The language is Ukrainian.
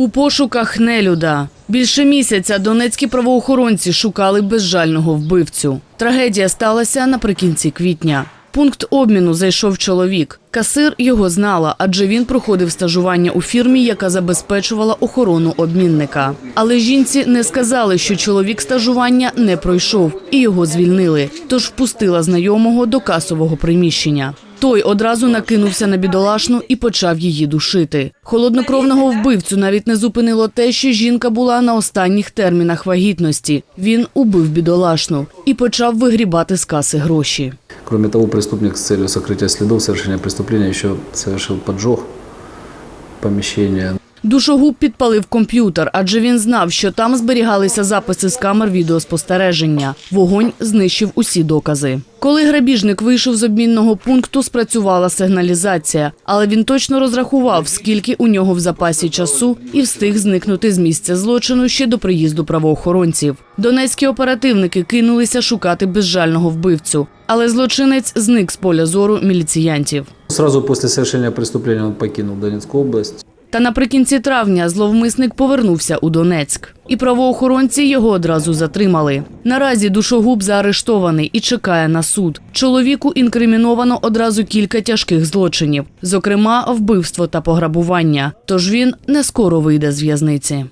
У пошуках нелюда. Більше місяця донецькі правоохоронці шукали безжального вбивцю. Трагедія сталася наприкінці квітня. Пункт обміну зайшов чоловік. Касир його знала, адже він проходив стажування у фірмі, яка забезпечувала охорону обмінника. Але жінці не сказали, що чоловік стажування не пройшов і його звільнили. Тож впустила знайомого до касового приміщення. Той одразу накинувся на бідолашну і почав її душити. Холоднокровного вбивцю навіть не зупинило те, що жінка була на останніх термінах вагітності. Він убив бідолашну і почав вигрібати з каси гроші. Кроме того, преступник з целью закриття слідів, совершения преступлення, ще завершив поджог помещения. Душогуб підпалив комп'ютер, адже він знав, що там зберігалися записи з камер відеоспостереження. Вогонь знищив усі докази. Коли грабіжник вийшов з обмінного пункту, спрацювала сигналізація, але він точно розрахував, скільки у нього в запасі часу, і встиг зникнути з місця злочину ще до приїзду правоохоронців. Донецькі оперативники кинулися шукати безжального вбивцю, але злочинець зник з поля зору міліціянтів. Сразу после совершения преступления он покинул Донецкую область. Та наприкінці травня зловмисник повернувся у Донецьк, і правоохоронці його одразу затримали. Наразі душогуб заарештований і чекає на суд. Чоловіку інкриміновано одразу кілька тяжких злочинів, зокрема вбивство та пограбування. Тож він не скоро вийде з в'язниці.